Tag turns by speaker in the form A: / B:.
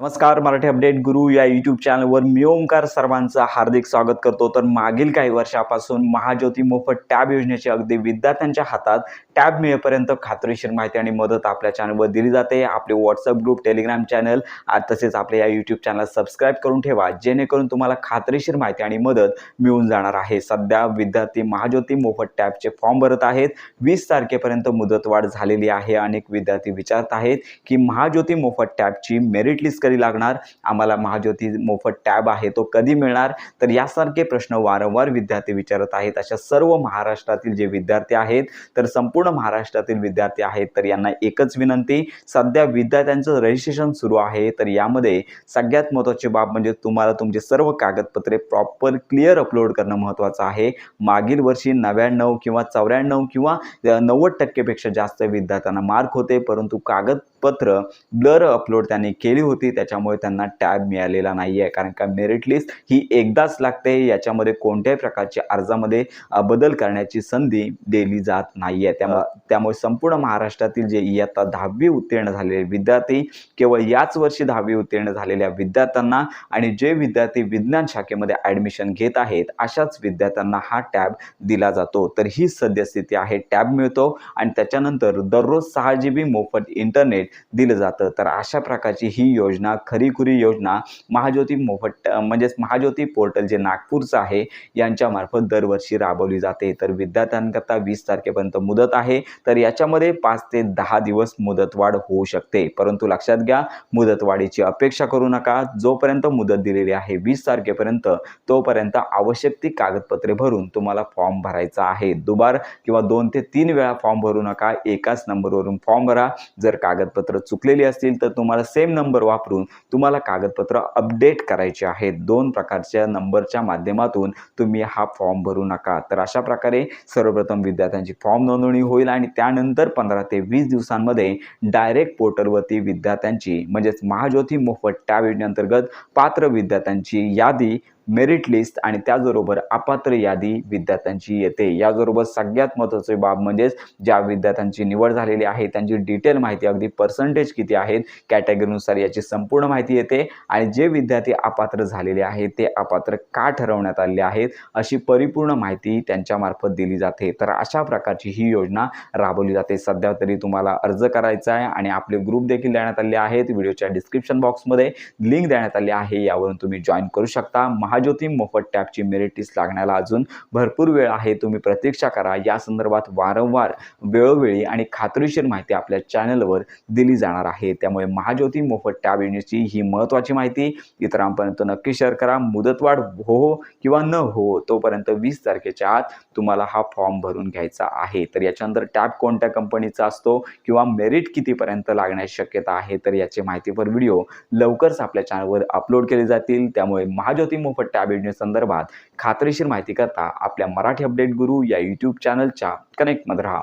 A: नमस्कार मराठी अपडेट. गुरु या यूट्यूब चॅनलवर मी ओंकार सर्वांचं हार्दिक स्वागत करतो. तर मागील काही वर्षापासून महाज्योती मोफत टॅब योजनेची अगदी विद्यार्थ्यांच्या हातात टॅब मिळेपर्यंत खात्रीशीर माहिती आणि मदत आपल्या चॅनलवर दिली जाते. आपले व्हॉट्सअप ग्रुप टेलिग्राम चॅनल तसेच आपल्या या यूट्यूब चॅनल सबस्क्राईब करून ठेवा जेणेकरून तुम्हाला खात्रीशीर माहिती आणि मदत मिळून जाणार आहे. सध्या विद्यार्थी महाज्योती मोफत टॅबचे फॉर्म भरत आहेत. वीस तारखेपर्यंत मुदतवाढ झालेली आहे. अनेक विद्यार्थी विचारत आहेत की महाज्योती मोफत टॅबची मेरिट लिस्ट कधी लागणार. आम्हाला महाज्योती मोफत टॅब आहे तो कधी मिळणार? तर यासारखे प्रश्न वारंवार विद्यार्थी विचारत आहेत. अशा सर्व महाराष्ट्रातील जे विद्यार्थी आहेत तर संपूर्ण महाराष्ट्रातील विद्यार्थी आहेत तर यांना एकच विनंती सध्या विद्यार्थ्यांचं रजिस्ट्रेशन सुरू आहे. तर यामध्ये सगळ्यात महत्त्वाची बाब म्हणजे तुम्हाला तुमचे सर्व कागदपत्रे प्रॉपर क्लिअर अपलोड करणं महत्त्वाचं आहे. मागील वर्षी नव्याण्णव किंवा चौऱ्याण्णव किंवा नव्वद टक्केपेक्षा जास्त विद्यार्थ्यांना मार्क होते परंतु कागद कागदपत्र ब्लर अपलोड त्यांनी केली होती. त्याच्यामुळे त्यांना टॅब मिळालेला नाही आहे कारण का मेरिट लिस्ट ही एकदाच लागते. याच्यामध्ये कोणत्याही प्रकारच्या अर्जामध्ये बदल करण्याची संधी दिली जात नाही आहे त्यामुळे त्यामुळे संपूर्ण महाराष्ट्रातील जे इयत्ता दहावी उत्तीर्ण झालेले विद्यार्थी केवळ याच वर्षी दहावी उत्तीर्ण झालेल्या विद्यार्थ्यांना आणि जे विद्यार्थी विज्ञान शाखेमध्ये ॲडमिशन घेत आहेत अशाच विद्यार्थ्यांना हा टॅब दिला जातो. तर ही सद्यस्थिती आहे. टॅब मिळतो आणि त्याच्यानंतर दररोज सहा जी बी मोफत इंटरनेट दिलं जातं. तर अशा प्रकारची ही योजना खरीखुरी योजना महाज्योती मोफत म्हणजेच महाज्योती पोर्टल जे नागपूरचं आहे यांच्यामार्फत दरवर्षी राबवली जाते. तर विद्यार्थ्यांकरता वीस तारखेपर्यंत मुदत आहे. तर याच्यामध्ये पाच ते दहा दिवस मुदतवाढ होऊ शकते. परंतु लक्षात घ्या मुदतवाढीची अपेक्षा करू नका. जोपर्यंत मुदत दिलेली आहे वीस तारखेपर्यंत तोपर्यंत आवश्यक ती कागदपत्रे भरून तुम्हाला फॉर्म भरायचा आहे. दुबार किंवा दोन ते तीन वेळा फॉर्म भरू नका. एकाच नंबरवरून फॉर्म भरा. जर कागद कागदपत्र चुकलेली असतील तर तुम्हाला सेम नंबर वापरून तुम्हाला कागदपत्र अपडेट करायचे आहेत. दोन प्रकारच्या नंबरच्या माध्यमातून तुम्ही हा फॉर्म भरू नका. तर अशा प्रकारे सर्वप्रथम विद्यार्थ्यांची फॉर्म नोंदणी होईल आणि त्यानंतर पंधरा ते वीस दिवसांमध्ये डायरेक्ट पोर्टलवरती विद्यार्थ्यांची म्हणजेच महाज्योती मोफत टॅब योजनेअंतर्गत पात्र विद्यार्थ्यांची यादी मेरिट लिस्ट आणि त्याचबरोबर अपात्र यादी विद्यार्थ्यांची येते. याचबरोबर सगळ्यात महत्त्वाची बाब म्हणजेच ज्या विद्यार्थ्यांची निवड झालेली आहे त्यांची डिटेल माहिती अगदी पर्सेंटेज किती आहेत कॅटेगरीनुसार याची संपूर्ण माहिती येते आणि जे विद्यार्थी अपात्र झालेले आहेत ते अपात्र का ठरवण्यात आलेले आहेत अशी परिपूर्ण माहिती त्यांच्यामार्फत दिली जाते. तर अशा प्रकारची ही योजना राबवली जाते. सध्या तरी तुम्हाला अर्ज करायचा आहे आणि आपले ग्रुप देखील देण्यात आले आहेत. व्हिडिओच्या डिस्क्रिप्शन बॉक्समध्ये लिंक देण्यात आली आहे. यावरून तुम्ही जॉईन करू शकता. महा महाज्योती मोफत टॅबची मेरिट लिस्ट लागण्याला अजून भरपूर वेळ आहे. तुम्ही प्रतीक्षा करा. या संदर्भात वारंवार वेळोवेळी आणि खात्रीशीर माहिती आपल्या चॅनलवर दिली जाणार आहे. त्यामुळे महाज्योती मोफत टॅब योजनेची ही महत्त्वाची माहिती इतरांपर्यंत नक्की शेअर करा. मुदतवाढ हो हो किंवा न हो तोपर्यंत वीस तारखेच्या आत तुम्हाला हा फॉर्म भरून घ्यायचा आहे. तर याच्यानंतर टॅब कोणत्या कंपनीचा असतो किंवा मेरिट कितीपर्यंत लागण्याची शक्यता आहे तर याची माहितीपर व्हिडिओ लवकरच आपल्या चॅनलवर अपलोड केले जातील. त्यामुळे महाज्योती मोफत टॅब संदर्भात खात्रीशीर माहिती करता आपल्या मराठी अपडेट गुरु या यूट्यूब चॅनलच्या कनेक्टमध्ये राहा.